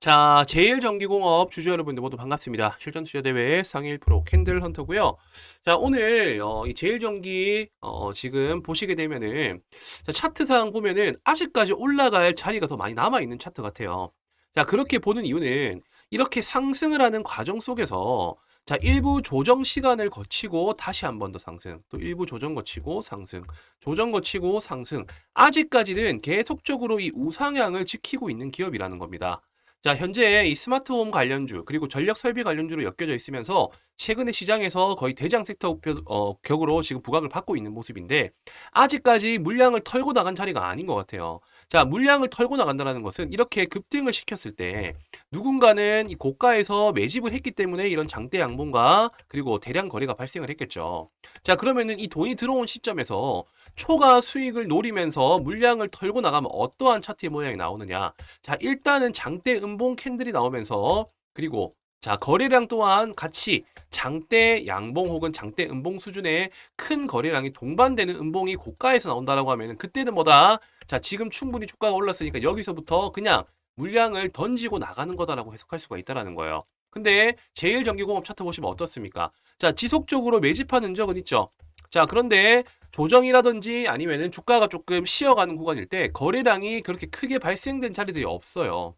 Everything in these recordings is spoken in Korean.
자, 제일전기공업 주주 여러분들 모두 반갑습니다. 실전 투자 대회 상일 프로 캔들 헌터고요. 자, 오늘 어, 이 제일전기 어, 지금 보시게 되면은 자, 차트상 보면은 아직까지 올라갈 자리가 더 많이 남아 있는 차트 같아요. 자, 그렇게 보는 이유는 이렇게 상승을 하는 과정 속에서 자, 일부 조정 시간을 거치고 다시 한 번 더 상승, 또 일부 조정 거치고 상승, 조정 거치고 상승. 아직까지는 계속적으로 이 우상향을 지키고 있는 기업이라는 겁니다. 자, 현재 이 스마트홈 관련주 그리고 전력 설비 관련주로 엮여져 있으면서 최근에 시장에서 거의 대장 섹터 표- 어, 격으로 지금 부각을 받고 있는 모습인데 아직까지 물량을 털고 나간 자리가 아닌 것 같아요. 자, 물량을 털고 나간다는 것은 이렇게 급등을 시켰을 때 누군가는 이 고가에서 매집을 했기 때문에 이런 장대 양봉과 그리고 대량 거래가 발생을 했겠죠. 자, 그러면은 이 돈이 들어온 시점에서 초과 수익을 노리면서 물량을 털고 나가면 어떠한 차트의 모양이 나오느냐? 자, 일단은 장대 음봉 캔들이 나오면서 그리고 자, 거래량 또한 같이 장대 양봉 혹은 장대 음봉 수준의 큰 거래량이 동반되는 음봉이 고가에서 나온다라고 하면은 그때는 뭐다? 자, 지금 충분히 주가가 올랐으니까 여기서부터 그냥 물량을 던지고 나가는 거다라고 해석할 수가 있다라는 거예요. 근데 제일 전기공업 차트 보시면 어떻습니까? 자, 지속적으로 매집하는 흔적은 있죠. 자, 그런데 조정이라든지 아니면은 주가가 조금 쉬어가는 구간일 때 거래량이 그렇게 크게 발생된 자리들이 없어요.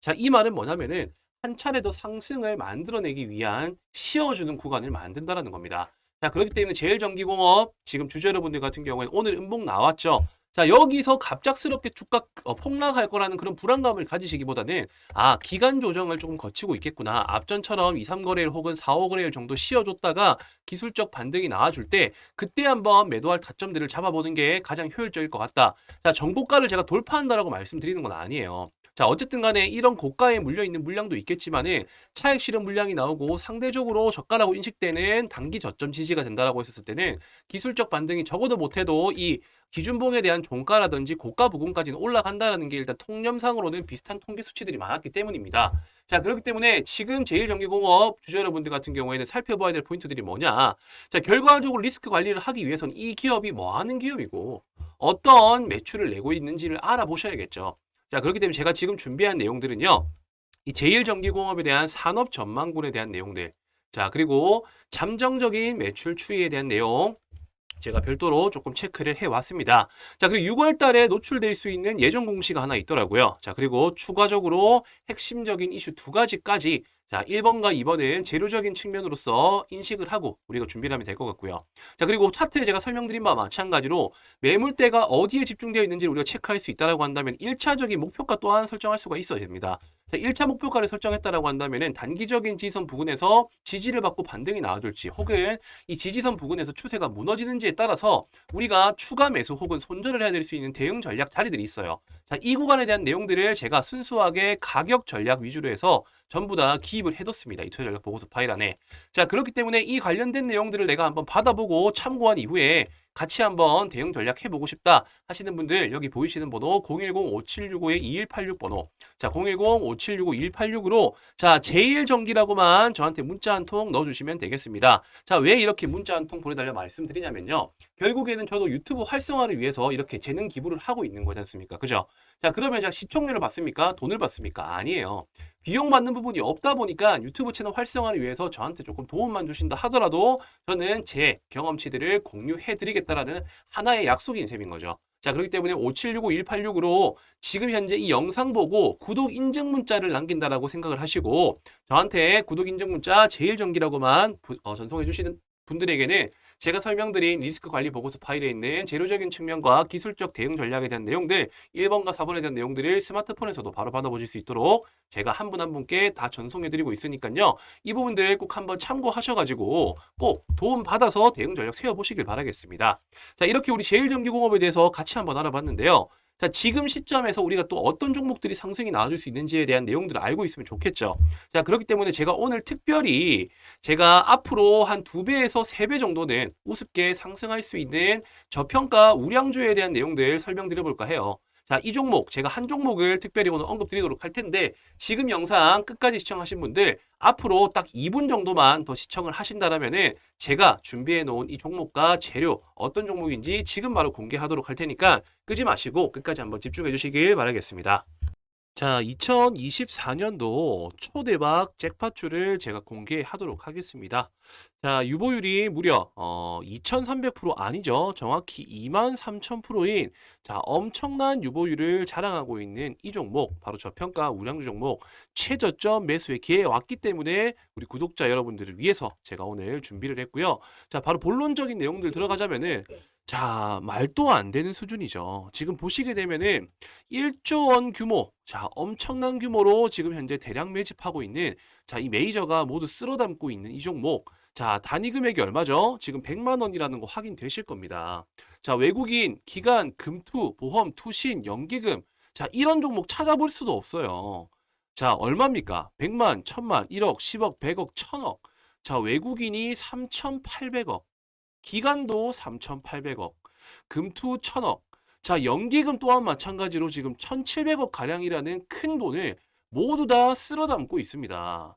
자, 이 말은 뭐냐면은 한 차례 더 상승을 만들어내기 위한 쉬어주는 구간을 만든다라는 겁니다. 자, 그렇기 때문에 제일전기공업 지금 주주 여러분들 같은 경우에는 오늘 음봉 나왔죠. 자, 여기서 갑작스럽게 주가 어, 폭락할 거라는 그런 불안감을 가지시기보다는 아, 기간 조정을 조금 거치고 있겠구나. 앞전처럼 2, 3거래일 혹은 4, 5거래일 정도 쉬어줬다가 기술적 반등이 나와줄 때 그때 한번 매도할 타점들을 잡아보는 게 가장 효율적일 것 같다. 자, 정고가를 제가 돌파한다라고 말씀드리는 건 아니에요. 자, 어쨌든 간에 이런 고가에 물려있는 물량도 있겠지만은 차익 실현 물량이 나오고 상대적으로 저가라고 인식되는 단기 저점 지지가 된다라고 했었을 때는 기술적 반등이 적어도 못해도 이 기준봉에 대한 종가라든지 고가 부분까지는 올라간다라는 게 일단 통념상으로는 비슷한 통계 수치들이 많았기 때문입니다. 자, 그렇기 때문에 지금 제일전기공업 주주 여러분들 같은 경우에는 살펴봐야 될 포인트들이 뭐냐? 자, 결과적으로 리스크 관리를 하기 위해서는 이 기업이 뭐 하는 기업이고 어떤 매출을 내고 있는지를 알아보셔야겠죠. 자, 그렇기 때문에 제가 지금 준비한 내용들은요. 이 제일전기공업에 대한 산업 전망군에 대한 내용들. 자, 그리고 잠정적인 매출 추이에 대한 내용. 제가 별도로 조금 체크를 해 왔습니다. 자, 그리고 6월 달에 노출될 수 있는 예정 공시가 하나 있더라고요. 자, 그리고 추가적으로 핵심적인 이슈 두 가지까지 자, 1번과 2번은 재료적인 측면으로서 인식을 하고 우리가 준비를 하면 될 것 같고요. 자, 그리고 차트에 제가 설명드린 바와 마찬가지로 매물대가 어디에 집중되어 있는지를 우리가 체크할 수 있다라고 한다면 1차적인 목표가 또한 설정할 수가 있어야 됩니다. 자, 1차 목표가를 설정했다라고 한다면은 단기적인 지지선 부근에서 지지를 받고 반등이 나와줄지 혹은 이 지지선 부근에서 추세가 무너지는지에 따라서 우리가 추가 매수 혹은 손절을 해야 될 수 있는 대응 전략 자리들이 있어요. 자, 이 구간에 대한 내용들을 제가 순수하게 가격 전략 위주로 해서 전부 다 기입을 해뒀습니다. 이 투자 전략 보고서 파일 안에. 자, 그렇기 때문에 이 관련된 내용들을 내가 한번 받아보고 참고한 이후에 같이 한번 대응 전략 해보고 싶다 하시는 분들 여기 보이시는 번호 010-5765-2186 번호. 자 010-5765-2186으로 자 제일전기라고만 저한테 문자 한 통 넣어주시면 되겠습니다. 자 왜 이렇게 문자 한 통 보내달라 말씀드리냐면요. 결국에는 저도 유튜브 활성화를 위해서 이렇게 재능 기부를 하고 있는 거지 않습니까? 그죠? 자 그러면 제가 시청률을 받습니까? 돈을 받습니까? 아니에요. 비용 받는 부분이 없다 보니까 유튜브 채널 활성화를 위해서 저한테 조금 도움만 주신다 하더라도 저는 제 경험치들을 공유해 드리겠다 라는 하나의 약속인 셈인 거죠. 자, 그렇기 때문에 5765-186으로 지금 현재 이 영상 보고 구독 인증 문자를 남긴다라고 생각을 하시고 저한테 구독 인증 문자 제일 정기라고만 부- 어, 전송해 주시는 분들에게는 제가 설명드린 리스크 관리 보고서 파일에 있는 재료적인 측면과 기술적 대응 전략에 대한 내용들 1번과 4번에 대한 내용들을 스마트폰에서도 바로 받아보실 수 있도록 제가 한 분한 분께 다 전송해드리고 있으니까요. 이 부분들 꼭 한번 참고하셔가지고 꼭 도움 받아서 대응 전략 세워보시길 바라겠습니다. 자, 이렇게 우리 제일전기공업에 대해서 같이 한번 알아봤는데요. 자, 지금 시점에서 우리가 또 어떤 종목들이 상승이 나와줄 수 있는지에 대한 내용들을 알고 있으면 좋겠죠. 자, 그렇기 때문에 제가 오늘 특별히 제가 앞으로 한 두 배에서 세 배 정도는 우습게 상승할 수 있는 저평가 우량주에 대한 내용들 설명드려 볼까 해요. 자, 이 종목 제가 한 종목을 특별히 오늘 언급드리도록 할 텐데 지금 영상 끝까지 시청하신 분들 앞으로 딱 2분 정도만 더 시청을 하신다라면은 제가 준비해 놓은 이 종목과 재료 어떤 종목인지 지금 바로 공개하도록 할 테니까 끄지 마시고 끝까지 한번 집중해 주시길 바라겠습니다. 자, 2024년도 초대박 잭팟주를 제가 공개하도록 하겠습니다. 자, 유보율이 무려 어, 2300% 아니죠. 정확히 23000%인 자, 엄청난 유보율을 자랑하고 있는 이 종목, 바로 저평가 우량주 종목 최저점 매수의 기회에 왔기 때문에 우리 구독자 여러분들을 위해서 제가 오늘 준비를 했고요. 자, 바로 본론적인 내용들 들어가자면은 자, 말도 안 되는 수준이죠. 지금 보시게 되면은 1조 원 규모, 자, 엄청난 규모로 지금 현재 대량 매집하고 있는 자, 이 메이저가 모두 쓸어 담고 있는 이 종목. 자, 단위 금액이 얼마죠? 지금 100만 원이라는 거 확인되실 겁니다. 자, 외국인, 기관, 금투, 보험, 투신, 연기금. 자, 이런 종목 찾아볼 수도 없어요. 자, 얼마입니까? 100만, 1000만, 1억, 10억, 100억, 1000억. 자, 외국인이 3,800억. 기간도 3,800억, 금투 1,000억. 자, 연기금 또한 마찬가지로 지금 1,700억 가량이라는 큰 돈을 모두 다 쓸어 담고 있습니다.